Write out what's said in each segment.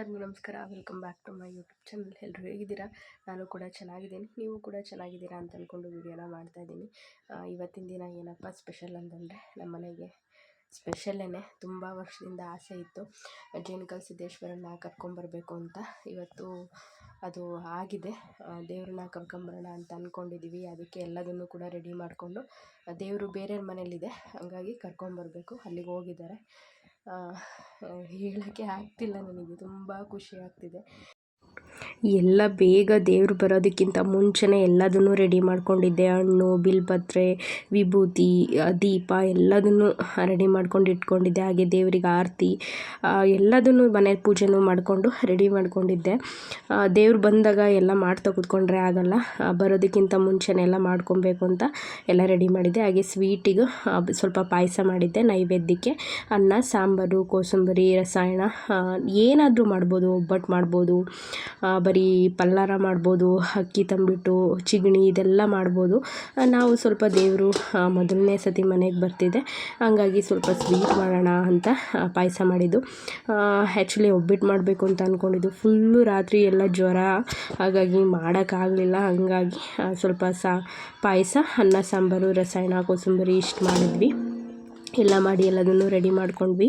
ಎಲ್ಲರಿಗೂ ನಮಸ್ಕಾರ. Welcome back to my YouTube channel ಎಲ್ಲರೂ ಹೇಗಿದ್ದೀರಾ? ನಾನು ಕೂಡ ಚೆನ್ನಾಗಿದ್ದೀನಿ. ನೀವು ಕೂಡ ಚೆನ್ನಾಗಿದ್ದೀರಾ ಅಂತ ಅಂದ್ಕೊಂಡು ವೀಡಿಯೋನ ಮಾಡ್ತಾಯಿದ್ದೀನಿ ಇವತ್ತಿನ ದಿನ ಏನಪ್ಪ ಸ್ಪೆಷಲ್ ಅಂತಂದರೆ ನಮ್ಮ ಮನೆಗೆ ಸ್ಪೆಷಲ್ಲೇ ತುಂಬ ವರ್ಷದಿಂದ ಆಸೆ ಇತ್ತು. ಜೇನುಕಲ್ ಸಿದ್ದೇಶ್ವರನ್ನ ಕರ್ಕೊಂಬರಬೇಕು ಅಂತ. ಇವತ್ತು ಅದು ಆಗಿದೆ. ದೇವ್ರನ್ನ ಕರ್ಕೊಂಬರೋಣ ಅಂತ ಅಂದ್ಕೊಂಡಿದ್ದೀವಿ ಅದಕ್ಕೆ ಎಲ್ಲದನ್ನು ಕೂಡ ರೆಡಿ ಮಾಡಿಕೊಂಡು ದೇವರು ಬೇರೆಯವ್ರ ಮನೇಲಿದೆ ಹಂಗಾಗಿ ಕರ್ಕೊಂಬರಬೇಕು ಅಲ್ಲಿಗೆ ಹೋಗಿದ್ದಾರೆ. ಹೇಳೋಕ್ಕೆ ಆಗ್ತಿಲ್ಲ ನನಗೆ. ತುಂಬ ಖುಷಿ ಆಗ್ತಿದೆ. ಎಲ್ಲ ಬೇಗ ದೇವ್ರು ಬರೋದಕ್ಕಿಂತ ಮುಂಚೆನೇ ಎಲ್ಲದನ್ನು ರೆಡಿ ಮಾಡ್ಕೊಂಡಿದ್ದೆ. ಹಣ್ಣು, ಬಿಲ್ಪತ್ರೆ, ವಿಭೂತಿ ದೀಪ ಎಲ್ಲದನ್ನು ರೆಡಿ ಮಾಡ್ಕೊಂಡು ಇಟ್ಕೊಂಡಿದ್ದೆ. ಹಾಗೆ ದೇವರಿಗೆ ಆರತಿ ಎಲ್ಲದನ್ನು ಮನೆ ಪೂಜೆನೂ ಮಾಡಿಕೊಂಡು ರೆಡಿ ಮಾಡ್ಕೊಂಡಿದ್ದೆ. ದೇವ್ರು ಬಂದಾಗ ಎಲ್ಲ ಮಾಡ್ತಾ ಕೂತ್ಕೊಂಡ್ರೆ ಆಗಲ್ಲ. ಬರೋದಕ್ಕಿಂತ ಮುಂಚೆನೇ ಎಲ್ಲ ಮಾಡ್ಕೊಬೇಕು ಅಂತ ಎಲ್ಲ ರೆಡಿ ಮಾಡಿದ್ದೆ. ಹಾಗೆ ಸ್ವೀಟಿಗೂ ಸ್ವಲ್ಪ ಪಾಯಸ ಮಾಡಿದ್ದೆ ನೈವೇದ್ಯಕ್ಕೆ. ಅನ್ನ, ಸಾಂಬಾರು, ಕೋಸಂಬರಿ, ರಸಾಯನ ಏನಾದರೂ ಮಾಡ್ಬೋದು, ಒಬ್ಬಟ್ಟು ಮಾಡ್ಬೋದು. ಬರೀ ಪಲ್ಲಾರ ಮಾಡ್ಬೋದು, ಅಕ್ಕಿ ತಂಬಿಟ್ಟು, ಚಿಗಣಿ ಇದೆಲ್ಲ ಮಾಡ್ಬೋದು. ನಾವು ಸ್ವಲ್ಪ ದೇವರು ಮೊದಲನೇ ಸತಿ ಮನೆಗೆ ಬರ್ತಿದ್ದೆ ಹಂಗಾಗಿ ಸ್ವಲ್ಪ ಸ್ವೀಟ್ ಮಾಡೋಣ ಅಂತ ಪಾಯಸ ಮಾಡಿದ್ದು. ಆ್ಯಕ್ಚುಲಿ ಒಬ್ಬಿಟ್ಟು ಮಾಡಬೇಕು ಅಂತ ಅಂದ್ಕೊಂಡಿದ್ದು ಫುಲ್ಲು ರಾತ್ರಿ ಎಲ್ಲ ಜ್ವರ, ಹಾಗಾಗಿ ಮಾಡೋಕ್ಕಾಗಲಿಲ್ಲ ಹಂಗಾಗಿ ಸ್ವಲ್ಪ ಸಾ, ಪಾಯಸ, ಅನ್ನ, ಸಾಂಬಾರು, ರಸಾಯನ, ಕೋಸಂಬರಿ ಇಷ್ಟು ಮಾಡಿದ್ವಿ. ಎಲ್ಲ ಮಾಡಿ ಎಲ್ಲದನ್ನು ರೆಡಿ ಮಾಡ್ಕೊಂಡ್ವಿ.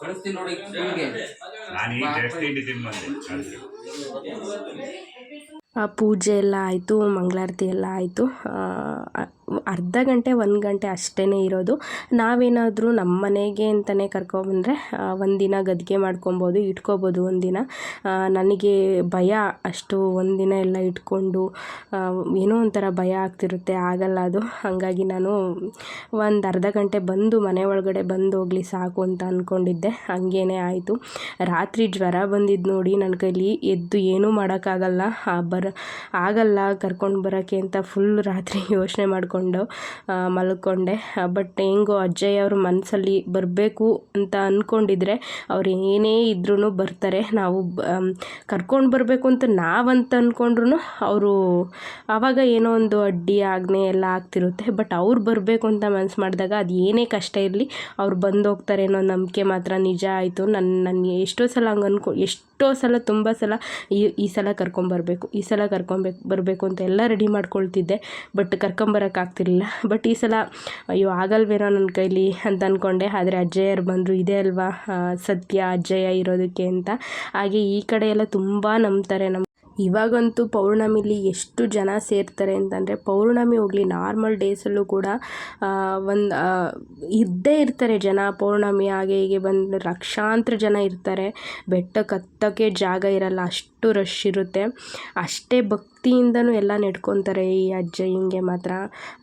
ಕಳಿಸ್ತೀನಿ ನೋಡಿ ನಿಮಗೆ. ನಾನು ಅದಕ್ಕೆ ಪೂಜೆ ಎಲ್ಲ ಆಯಿತು ಮಂಗಳಾರತಿ ಎಲ್ಲ ಆಯಿತು. ಅರ್ಧ ಗಂಟೆ, ಒಂದು ಗಂಟೆ ಅಷ್ಟೇ ಇರೋದು. ನಾವೇನಾದರೂ ನಮ್ಮ ಮನೆಗೆ ಅಂತಲೇ ಕರ್ಕೊಬಂದರೆ ಒಂದಿನ ಗದ್ಗೆ ಮಾಡ್ಕೊಬೋದು, ಇಟ್ಕೋಬೋದು ಒಂದಿನ. ನನಗೆ ಭಯ ಅಷ್ಟು ಒಂದಿನ ಎಲ್ಲ ಇಟ್ಕೊಂಡು ಏನೋ ಒಂಥರ ಭಯ ಆಗ್ತಿರುತ್ತೆ, ಆಗಲ್ಲ ಅದು. ಹಾಗಾಗಿ ನಾನು ಒಂದು ಅರ್ಧ ಗಂಟೆ ಬಂದು ಮನೆ ಒಳಗಡೆ ಬಂದು ಹೋಗಲಿ ಸಾಕು ಅಂತ ಅಂದ್ಕೊಂಡಿದ್ದೆ ಹಂಗೇನೆ ಆಯಿತು. ರಾತ್ರಿ ಜ್ವರ ಬಂದಿದ್ದು ನೋಡಿ ನನ್ನ ಕೈಲಿ ಎದ್ದು ಏನೂ ಮಾಡೋಕ್ಕಾಗಲ್ಲ. ಬರ, ಆಗಲ್ಲ ಕರ್ಕೊಂಡು ಬರೋಕ್ಕೆ ಅಂತ ಫುಲ್ ರಾತ್ರಿ ಯೋಚನೆ ಮಾಡಿಕೊಂಡು ಮಲ್ಕೊಂಡೆ ಬಟ್ ಹೆಂಗೋ ಅಜ್ಜಯ್ಯ ಅವ್ರ ಮನಸ್ಸಲ್ಲಿ ಬರಬೇಕು ಅಂತ ಅಂದ್ಕೊಂಡಿದ್ರೆ ಅವ್ರು ಏನೇ ಇದ್ರೂ ಬರ್ತಾರೆ. ನಾವು ಕರ್ಕೊಂಡು ಬರಬೇಕು ಅಂತ ನಾವಂತ ಅಂದ್ಕೊಂಡ್ರು ಅವರು ಆವಾಗ ಏನೋ ಒಂದು ಅಡ್ಡಿ, ಆಜ್ಞೆ ಎಲ್ಲ ಆಗ್ತಿರುತ್ತೆ. ಬಟ್ ಅವ್ರು ಬರಬೇಕು ಅಂತ ಮನಸ್ಸು ಮಾಡಿದಾಗ ಅದು ಏನೇ ಕಷ್ಟ ಇರಲಿ, ಅವ್ರು ಬಂದು ಹೋಗ್ತಾರೆ ಅನ್ನೋ ನಂಬಿಕೆ ಮಾತ್ರ ನಿಜ ಆಯಿತು. ನನ್ನ ನನ್ನ ಎಷ್ಟೋ ಸಲ ಹಂಗೆ ಅನ್ಕೊ, ಎಷ್ಟೋ ಸಲ, ತುಂಬ ಸಲ ಈ ಈ ಸಲ ಕರ್ಕೊಂಬರ್ಬೇಕು ಈ ಸಲ ಕರ್ಕೊಂಬೇಕು ಬರಬೇಕು ಅಂತ ಎಲ್ಲ ರೆಡಿ ಮಾಡ್ಕೊಳ್ತಿದ್ದೆ. ಬಟ್ ಕರ್ಕೊಂಬರೋಕ್ಕಾಗ್ತಿರ್ಲಿಲ್ಲ ಬಟ್ ಈ ಸಲ ಅಯ್ಯೋ, ಆಗಲ್ವೇನೋ ನನ್ನ ಕೈಲಿ ಅಂತ ಅಂದ್ಕೊಂಡೆ ಆದರೆ ಅಜ್ಜಯ್ಯರು ಬಂದರು ಇದೇ ಅಲ್ವಾ? ಸತ್ಯ ಅಜ್ಜಯ್ಯ ಇರೋದಕ್ಕೆ ಅಂತ. ಹಾಗೆ ಈ ಕಡೆ ಎಲ್ಲ ತುಂಬ ನಂಬ್ತಾರೆ ನಮ್ಮ ಇವಾಗಂತೂ ಪೌರ್ಣಮಿಲಿ ಎಷ್ಟು ಜನ ಸೇರ್ತಾರೆ ಅಂತಂದರೆ, ಪೌರ್ಣಮಿ ಹೋಗಲಿ ನಾರ್ಮಲ್ ಡೇಸಲ್ಲೂ ಕೂಡ ಒಂದು ಇದ್ದೇ ಇರ್ತಾರೆ ಜನ. ಪೌರ್ಣಮಿ ಹಾಗೆ ಹೀಗೆ ಬಂದು ಲಕ್ಷಾಂತರ ಜನ ಇರ್ತಾರೆ. ಬೆಟ್ಟಕ್ಕೆ ಕತ್ತಕ್ಕೆ ಜಾಗ ಇರಲ್ಲ. ಅಷ್ಟು ರಶ್ ಇರುತ್ತೆ. ಅಷ್ಟೇ ಭಕ್ತಿಯಿಂದನೂ ಎಲ್ಲ ನೆಡ್ಕೊತಾರೆ ಈ ಅಜ್ಜಯ್ಯಂಗೆ ಮಾತ್ರ.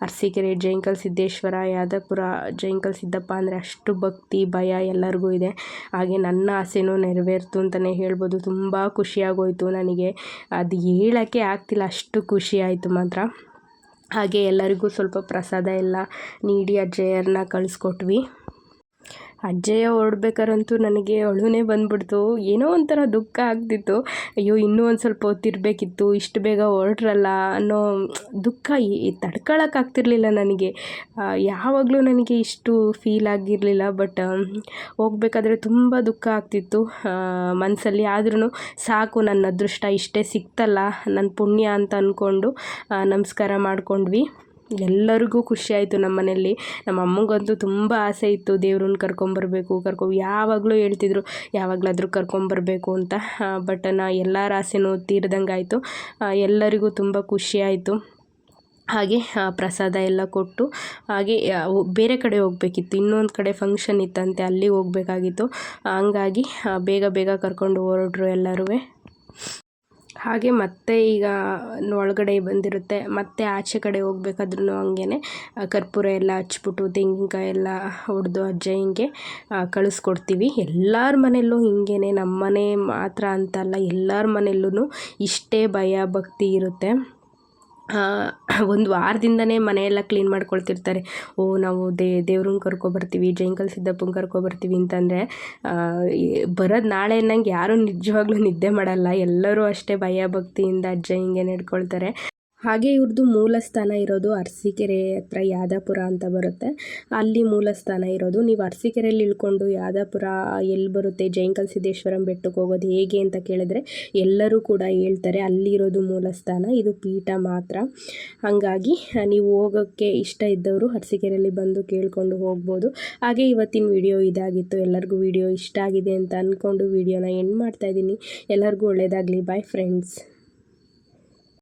ಅರಸೀಕೆರೆ ಜೈಂಕಲ್ ಸಿದ್ದೇಶ್ವರ ಯಾದಪುರ ಜೈಂಕಲ್ ಸಿದ್ದಪ್ಪ ಅಂದರೆ ಅಷ್ಟು ಭಕ್ತಿ, ಭಯ ಎಲ್ಲರಿಗೂ ಇದೆ. ಹಾಗೆ ನನ್ನ ಆಸೆನೂ ನೆರವೇರ್ತು ಅಂತಲೇ ಹೇಳ್ಬೋದು. ತುಂಬ ಖುಷಿಯಾಗೋಯಿತು ನನಗೆ. ಅದು ಹೇಳೋಕ್ಕೆ ಆಗ್ತಿಲ್ಲ, ಅಷ್ಟು ಖುಷಿ ಆಯಿತು ಮಾತ್ರ. ಹಾಗೆ ಎಲ್ಲರಿಗೂ ಸ್ವಲ್ಪ ಪ್ರಸಾದ ಎಲ್ಲ ನೀಡಿ ಅಜ್ಜಯ್ಯರನ್ನ ಕಳಿಸ್ಕೊಟ್ವಿ. ಅಜ್ಜಯ್ಯ ಹೊರಡ್ಬೇಕಾರಂತೂ ನನಗೆ ಅಳುನೇ ಬಂದ್ಬಿಡ್ತು. ಏನೋ ಒಂಥರ ದುಃಖ ಆಗ್ತಿತ್ತು. ಅಯ್ಯೋ, ಇನ್ನೂ ಒಂದು ಸ್ವಲ್ಪ ಹೊತ್ತಿರಬೇಕಿತ್ತು ಇಷ್ಟು ಬೇಗ ಹೊರಟ್ರಲ್ಲ ಅನ್ನೋ ದುಃಖ ತಡ್ಕೊಳಕ್ಕಾಗ್ತಿರ್ಲಿಲ್ಲ ನನಗೆ. ಯಾವಾಗಲೂ ನನಗೆ ಇಷ್ಟು ಫೀಲ್ ಆಗಿರಲಿಲ್ಲ ಬಟ್ ಹೋಗ್ಬೇಕಾದ್ರೆ ತುಂಬ ದುಃಖ ಆಗ್ತಿತ್ತು. ಮನಸ್ಸಲ್ಲಿ ಆದ್ರೂ ಸಾಕು, ನನ್ನ ಅದೃಷ್ಟ ಇಷ್ಟೇ ಸಿಕ್ತಲ್ಲ ನನ್ನ ಪುಣ್ಯ ಅಂತ ಅಂದ್ಕೊಂಡು ನಮಸ್ಕಾರ ಮಾಡ್ಕೊಂಡ್ವಿ. ಎಲ್ಲರಿಗೂ ಖುಷಿಯಾಯಿತು ನಮ್ಮ ಮನೆಯಲ್ಲಿ ನಮ್ಮ ಅಮ್ಮಂಗಂತೂ ತುಂಬ ಆಸೆ ಇತ್ತು ದೇವ್ರನ್ನ ಕರ್ಕೊಂಬರ್ಬೇಕು, ಕರ್ಕೊ, ಯಾವಾಗಲೂ ಹೇಳ್ತಿದ್ರು ಯಾವಾಗಲಾದರೂ ಕರ್ಕೊಂಬರ್ಬೇಕು ಅಂತ. ಬಟ್ ನಾ ಎಲ್ಲರ ಆಸೆನೂ ತೀರ್ದಂಗೆ ಆಯಿತು ಎಲ್ಲರಿಗೂ ತುಂಬ ಖುಷಿಯಾಯಿತು ಹಾಗೆ ಪ್ರಸಾದ ಎಲ್ಲ ಕೊಟ್ಟು, ಹಾಗೆ ಬೇರೆ ಕಡೆ ಹೋಗಬೇಕಿತ್ತು. ಇನ್ನೊಂದು ಕಡೆ ಫಂಕ್ಷನ್ ಇತ್ತಂತೆ ಅಲ್ಲಿಗೆ ಹೋಗಬೇಕಾಗಿತ್ತು. ಹಂಗಾಗಿ ಬೇಗ ಬೇಗ ಕರ್ಕೊಂಡು ಹೊರಟ್ರು ಎಲ್ಲರೂ ಹಾಗೆ ಮತ್ತೆ ಈಗ ಒಳಗಡೆ ಬಂದಿರುತ್ತೆ. ಮತ್ತೆ ಆಚೆ ಕಡೆ ಹೋಗ್ಬೇಕಾದ್ರೂ ಹಂಗೇ ಕರ್ಪೂರ ಎಲ್ಲ ಹಚ್ಬಿಟ್ಟು, ತೆಂಗಿನಕಾಯಿ ಎಲ್ಲ ಹೊಡೆದು ಅಜ್ಜ ಹಿಂಗೆ ಕಳಿಸ್ಕೊಡ್ತೀವಿ. ಎಲ್ಲರ ಮನೆಯಲ್ಲೂ ಹಿಂಗೇ ನಮ್ಮ ಮನೆ ಮಾತ್ರ ಅಂತಲ್ಲ ಎಲ್ಲರ ಮನೆಯಲ್ಲೂ ಇಷ್ಟೇ ಭಯ, ಭಕ್ತಿ ಇರುತ್ತೆ. ಒಂದು ವಾರದಿಂದನೇ ಮನೆಯೆಲ್ಲ ಕ್ಲೀನ್ ಮಾಡ್ಕೊಳ್ತಿರ್ತಾರೆ. ಓ, ನಾವು ದೇ, ದೇವ್ರನ್ನ ಕರ್ಕೊಬರ್ತೀವಿ ಜೈಂಕಲ್ ಸಿದ್ದಪ್ಪನ ಕರ್ಕೊಬರ್ತೀವಿ ಅಂತಂದರೆ ಬರೋದು ನಾಳೆ ಅನ್ನಂಗೆ ಯಾರೂ ನಿಜವಾಗ್ಲೂ ನಿದ್ದೆ ಮಾಡಲ್ಲ. ಎಲ್ಲರೂ ಅಷ್ಟೇ ಭಯ ಭಕ್ತಿಯಿಂದ ಅಜ್ಜ ಹಿಂಗೆ ನಡ್ಕೊಳ್ತಾರೆ ಹಾಗೆ ಇವ್ರದ್ದು ಮೂಲ ಸ್ಥಾನ ಇರೋದು ಅರಸೀಕೆರೆ ಹತ್ರ ಯಾದಾಪುರ ಅಂತ ಬರುತ್ತೆ. ಅಲ್ಲಿ ಮೂಲ ಸ್ಥಾನ ಇರೋದು. ನೀವು ಅರಸೀಕೆರೆಯಲ್ಲಿ ಇಳ್ಕೊಂಡು ಯಾದಾಪುರ ಎಲ್ಲಿ ಬರುತ್ತೆ? ಜೈಂಕಲ್ ಸಿದ್ದೇಶ್ವರಂ ಬೆಟ್ಟಕ್ಕೆ ಹೋಗೋದು ಹೇಗೆ ಅಂತ ಕೇಳಿದ್ರೆ ಎಲ್ಲರೂ ಕೂಡ ಹೇಳ್ತಾರೆ ಅಲ್ಲಿರೋದು ಮೂಲ ಸ್ಥಾನ ಇದು ಪೀಠ ಮಾತ್ರ. ಹಾಗಾಗಿ ನೀವು ಹೋಗೋಕ್ಕೆ ಇಷ್ಟ ಇದ್ದವರು ಅರಸೀಕೆರೆಯಲ್ಲಿ ಬಂದು ಕೇಳಿಕೊಂಡು ಹೋಗ್ಬೋದು. ಹಾಗೆ ಇವತ್ತಿನ ವಿಡಿಯೋ ಇದಾಗಿತ್ತು. ಎಲ್ಲರಿಗೂ ವಿಡಿಯೋ ಇಷ್ಟ ಆಗಿದೆ ಅಂತ ಅಂದ್ಕೊಂಡು ವಿಡಿಯೋನ ಎಂಡ್ ಮಾಡ್ತಾಯಿದ್ದೀನಿ ಎಲ್ಲರಿಗೂ ಒಳ್ಳೆಯದಾಗಲಿ ಬಾಯ್ ಫ್ರೆಂಡ್ಸ್